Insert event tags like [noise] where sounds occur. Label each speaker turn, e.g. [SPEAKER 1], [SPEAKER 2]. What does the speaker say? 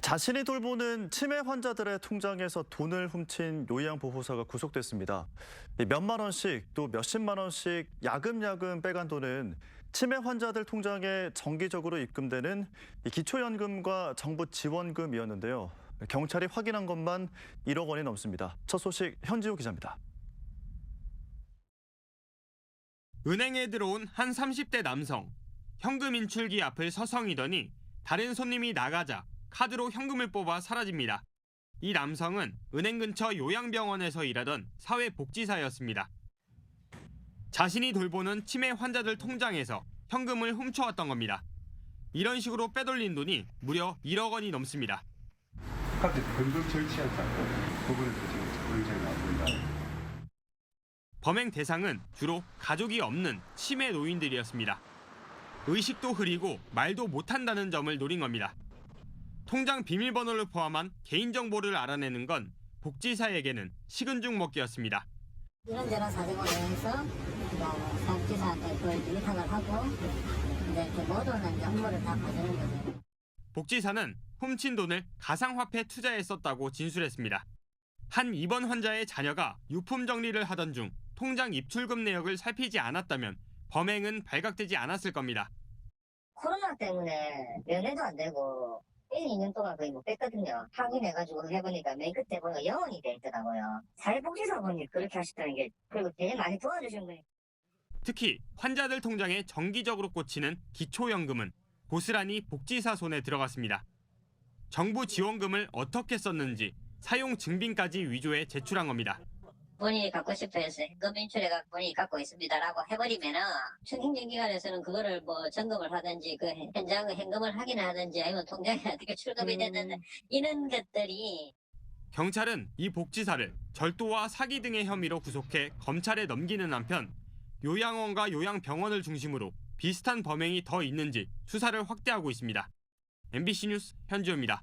[SPEAKER 1] 자신이 돌보는 치매 환자들의 통장에서 돈을 훔친 요양보호사가 구속됐습니다. 몇만 원씩 또 몇십만 원씩 야금야금 빼간 돈은 치매 환자들 통장에 정기적으로 입금되는 이 기초연금과 정부 지원금이었는데요. 경찰이 확인한 것만 1억 원이 넘습니다. 첫 소식 현지호 기자입니다.
[SPEAKER 2] 은행에 들어온 한 30대 남성. 현금 인출기 앞을 서성이더니 다른 손님이 나가자 카드로 현금을 뽑아 사라집니다. 이 남성은 은행 근처 요양병원에서 일하던 사회복지사였습니다. 자신이 돌보는 치매 환자들 통장에서 현금을 훔쳐왔던 겁니다. 이런 식으로 빼돌린 돈이 무려 1억 원이 넘습니다.
[SPEAKER 3] 카드 변경 절취한 사건 부분에서 지금 적응자가 나옵니다.
[SPEAKER 2] 범행 대상은 주로 가족이 없는 치매 노인들이었습니다. 의식도 흐리고 말도 못한다는 점을 노린 겁니다. 통장 비밀번호를 포함한 개인정보를 알아내는 건 복지사에게는 식은 죽 먹기였습니다.
[SPEAKER 4] 이런저런 사정으로 해서 뭐 사업지사한테 그걸 위탁을 하고 이제 그 모든 이제 업무를 다 봐주는 거죠.
[SPEAKER 2] 복지사는 훔친 돈을 가상화폐 투자에 썼다고 진술했습니다. 한 입원 환자의 자녀가 유품 정리를 하던 중 통장 입출금 내역을 살피지 않았다면 범행은 발각되지 않았을 겁니다.
[SPEAKER 4] 코로나 때문에 면회도 안 되고 1, 2년 동안 거의 못 뺐거든요. 확인해가지고 해보니까 맨 끝에 보니까 영원이 돼 있더라고요. 사회복지사 분이 그렇게 하셨다는 게 그리고 되게 많이 도와주신 거예요.
[SPEAKER 2] 특히 환자들 통장에 정기적으로 꽂히는 기초연금은 고스란히 복지사 손에 들어갔습니다. 정부 지원금을 어떻게 썼는지 사용 증빙까지 위조해 제출한 겁니다.
[SPEAKER 4] 본인이 갖고 싶어 해서 현금 인출해가 본인이 갖고 있습니다라고 해버리면은 행정기관에서는 그거를 뭐 점검을 하든지 그 현장의 현금을 확인하든지 아니면 통장에 [laughs] 어떻게 출금이 됐는데 이런 것들이
[SPEAKER 2] 경찰은 이 복지사를 절도와 사기 등의 혐의로 구속해 검찰에 넘기는 한편 요양원과 요양병원을 중심으로 비슷한 범행이 더 있는지 수사를 확대하고 있습니다. MBC 뉴스 현지호입니다.